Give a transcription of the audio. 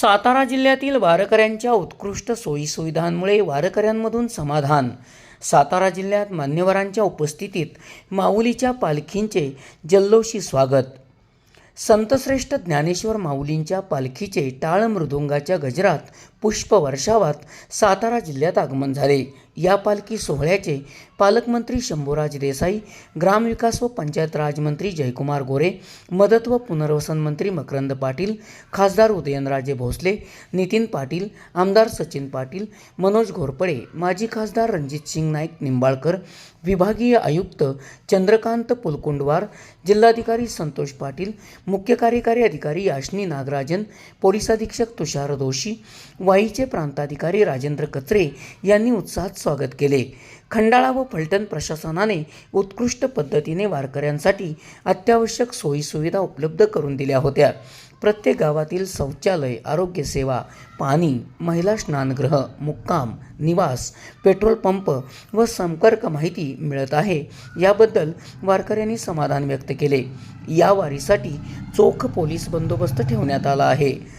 सातारा जिल्ह्यातील वारकऱ्यांच्या उत्कृष्ट सोयीसुविधांमुळे वारकऱ्यांमधून समाधान. सातारा जिल्ह्यात मान्यवरांच्या उपस्थितीत माऊलीच्या पालखींचे जल्लोषी स्वागत. संतश्रेष्ठ ज्ञानेश्वर माऊलींच्या पालखीचे टाळ मृदुंगाच्या गजरात पुष्पवर्षावात सातारा जिल्ह्यात आगमन झाले. या पालखी सोहळ्याचे पालकमंत्री शंभूराज देसाई ग्रामविकास व पंचायत राजमंत्री जयकुमार गोरे मदत व पुनर्वसन मंत्री मकरंद पाटील खासदार उदयनराजे भोसले नितीन पाटील आमदार सचिन पाटील मनोज घोरपडे माजी खासदार रणजित सिंग नाईक निंबाळकर विभागीय आयुक्त चंद्रकांत पुलकुंडवार जिल्हाधिकारी संतोष पाटील मुख्य कार्यकारी अधिकारी याशनी नागराजन पोलीस अधीक्षक तुषार दोशी वाईचे प्रांताधिकारी राजेंद्र कचरे यांनी उत्साहात स्वागत केले. खंडाळा व फलटण प्रशासनाने उत्कृष्ट पद्धतीने वारकऱ्यांसाठी अत्यावश्यक सोयीसुविधा उपलब्ध करून दिल्या होत्या. प्रत्येक गावातील शौचालय आरोग्यसेवा पाणी महिला स्नानगृह मुक्काम निवास पेट्रोल पंप व संपर्क माहिती मिळत आहे. याबद्दल वारकऱ्यांनी समाधान व्यक्त केले. या वारीसाठी चोख पोलीस बंदोबस्त ठेवण्यात आला आहे.